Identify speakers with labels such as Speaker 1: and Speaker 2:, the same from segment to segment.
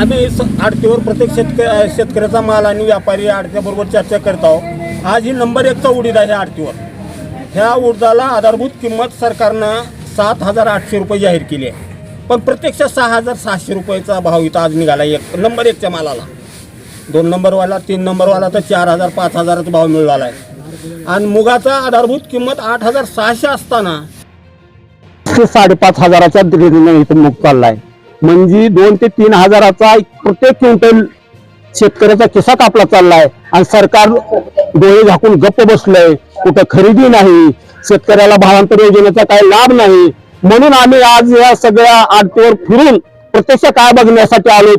Speaker 1: आम्ही स- आडतीवर प्रत्येक शेतक शेतकऱ्याचा माल आणि व्यापारी आडत्याबरोबर चर्चा करत आहोत. आज ही नंबर एकचा उडीद आहे आडतीवर. ह्या उडदाला आधारभूत किंमत सरकारनं सात हजार आठशे रुपये जाहीर केली आहे. पण प्रत्यक्ष सहा हजार सहाशे रुपयाचा भाव इथं आज निघाला एक नंबर एकच्या मालाला. दोन नंबरवाला तीन नंबरवाला तर चार हजार पाच हजाराचा भाव मिळाला आहे आणि मुगाचा आधारभूत किंमत आठ हजार सहाशे असताना
Speaker 2: ते साडेपाच हजाराच्या रेंजने इथं चालला चाललाय. म्हणजे दोन ते तीन हजाराचा एक प्रत्येक क्विंटल शेतकऱ्याचा किस्सा कापला चाललाय. आणि सरकार डोळे झाकून गप्प बसलंय. कुठं खरेदी नाही. शेतकऱ्याला भावांतर योजनेचा काही लाभ नाही. म्हणून आम्ही आज या सगळ्या आडतीवर फिरून प्रत्यक्ष काय बघण्यासाठी आलो.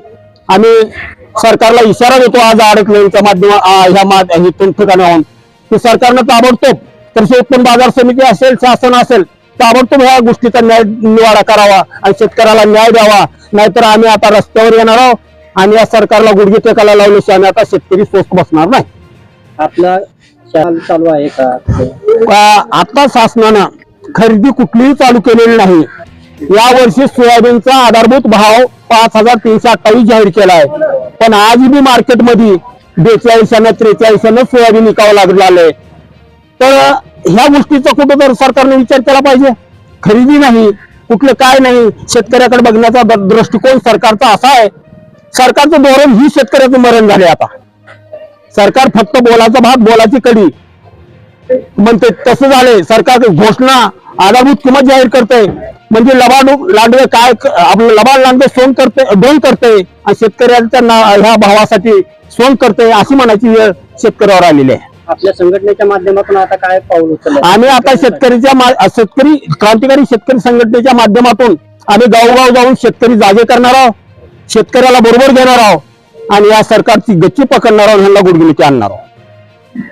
Speaker 2: आम्ही सरकारला इशारा देतो आज अडकलेच्या माध्यम ह्या माध- ठिकाणाहून. की सरकारनं ताबडतोब कृषी उत्पन्न बाजार समिती असेल शासन असेल ताबडतोब ह्या गोष्टीचा न्याय निवाडा करावा आणि शेतकऱ्याला न्याय द्यावा. नाहीतर आम्ही आता रस्त्यावर येणार आहोत आणि या सरकारला गुडघे टेकायला लावल्याशिवाय आम्ही आता शेतकरी स्वस्त बसणार नाही.
Speaker 3: आपला चाल आहे का?
Speaker 2: आता शासनानं खरेदी कुठलीही चालू केलेली नाही. या वर्षी सोयाबीनचा आधारभूत भाव पाच हजार तीनशे अठ्ठावीस जाहीर केला आहे पण आजही मार्केटमध्ये बेचाळीसानं त्रेचाळीसानं सोयाबीन विकावं लागलं आलंय तर ह्या गोष्टीचा कुठं तर सरकारने विचार केला पाहिजे. खरेदी नाही कुठलं काय नाही शेतकऱ्याकडे बघण्याचा दृष्टिकोन सरकारचा असा आहे. सरकारचं धोरण ही शेतकऱ्याचं मरण झाले आता. सरकार फक्त बोलाचा भाग बोलाची कडी. म्हणते तसं झाले सरकार घोषणा आधारभूत किंमत जाहीर करते म्हणजे लबाड लांडवे काय आपलं लबाड लांडवे सोंग करते दोन करते आणि शेतकऱ्यांच्या ह्या भावासाठी सोंग करते अशी म्हणायची वेळ शेतकऱ्यावर आलेली आहे.
Speaker 3: आपल्या संघटनेच्या माध्यमातून आता काय पाऊल उचललं?
Speaker 2: आम्ही आता शेतकरीच्या मा- शेतकरी क्रांतिकारी शेतकरी संघटनेच्या माध्यमातून आम्ही गावगाव जाऊन शेतकरी जागे करणार आहोत शेतकऱ्याला बरोबर घेणार आहोत आणि या सरकारची गच्ची पकडणार आहोत ह्यांना गुडगिलीची आणणार आहोत.